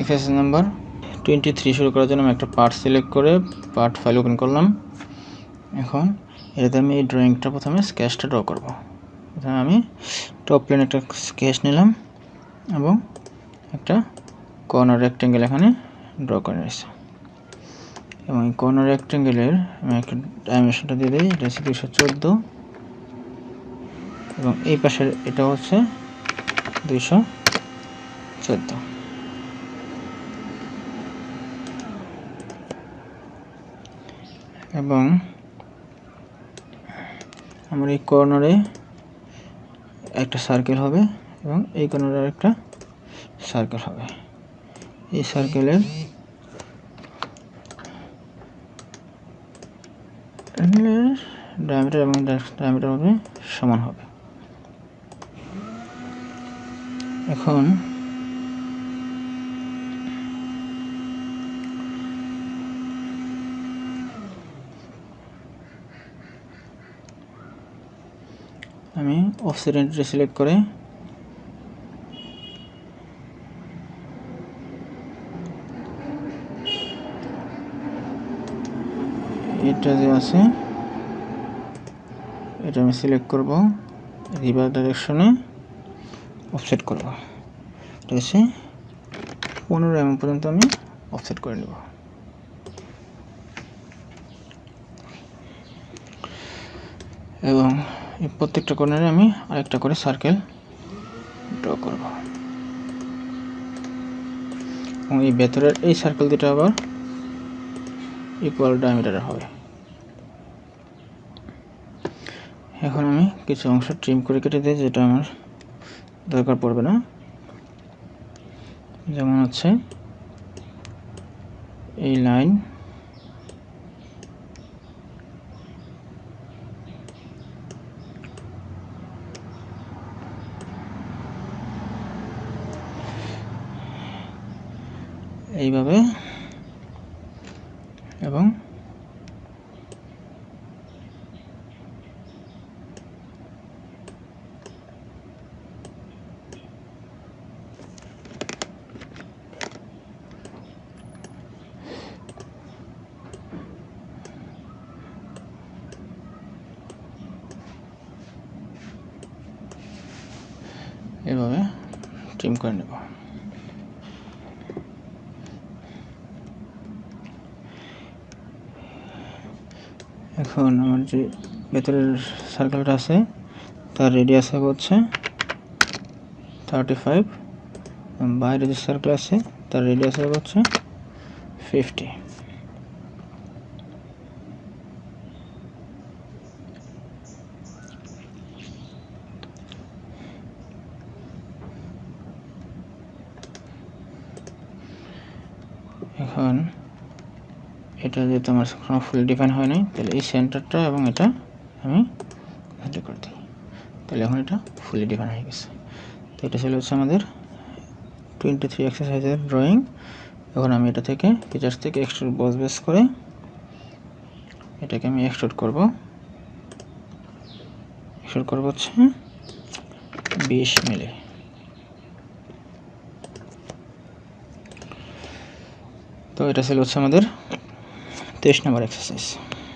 Exercise number twenty three শুরু করার জন্য আমি একটা পার্ট সিলেক্ট করে পার্ট ফাইল ওপেন করলাম। এখন এটাতে আমি এই ড্রয়িংটা প্রথমে স্কেচটা ড্র করব। প্রথমে আমি টপ প্লেন একটা স্কেচ নিলাম এবং একটা কর্নার রেক্টেঙ্গেল এখানে ড্র করে নিয়েছি। এবং এই কর্নার রেক্টেঙ্গেলের আমি একটা ডাইমেনশনটা দিয়ে দিই, এটা হচ্ছে দুশো চোদ্দ। এবং এই পাশের এটা হচ্ছে দুইশো চোদ্দ। এবং আমার এই কর্নারে একটা সার্কেল হবে এবং এই কর্নারে একটা সার্কেল হবে। এই সার্কেলের ডায়ামিটার এবং ডায়ামিটার হবে সমান হবে। এখন আমি অফসেট এন্ট্রি সিলেক্ট করে এটা যে আছে, এটা আমি সিলেক্ট করব রিভার ডাইরেকশনে অফসেট করব। ঠিক আছে? পনেরো এম পর্যন্ত আমি অফসেট করে নেব। এবং এই প্রত্যেকটা কর্নারে আমি আরেকটা করে সার্কেল ড্র করব। এবং এই ভেতরের এই সার্কেল দুটো আবার ইকুয়াল ডায়ামিটারের হবে। এখন আমি কিছু অংশ ট্রিম করে কেটে দিই যেটা আমার দরকার পড়বে না। যেমন হচ্ছে এই লাইন এইভাবে এবং এভাবে ট্রিম করে নেব। এখন আমার যে ভেতরের সার্কেলটা আছে, তার রেডিয়াস হবে হচ্ছে থার্টি ফাইভ বাইরে যে সার্কেল আছে, তার রেডিয়াস হবে হচ্ছে ফিফটি এখন এটা যেহেতু আমার কোনো ফুল ডিফাইন হয় নাই। তাহলে এই সেন্টারটা এবং এটা আমি কনসিডার করে দিই। তাহলে এখন এটা ফুলি ডিফাইন হয়ে গেছে। তো এটা ছিল হচ্ছে আমাদের টোয়েন্টি থ্রি এক্সারসাইজের ড্রয়িং এখন আমি এটা থেকে ফিচার্স থেকে এক্সট্রুড বস বেস করে এটাকে আমি এক্সট্রুড করব। এক্সট্রুড করব হচ্ছে বিশ মিলি। তো এটা ছিল হচ্ছে আমাদের তেইশ নম্বর এক্সারসাইজ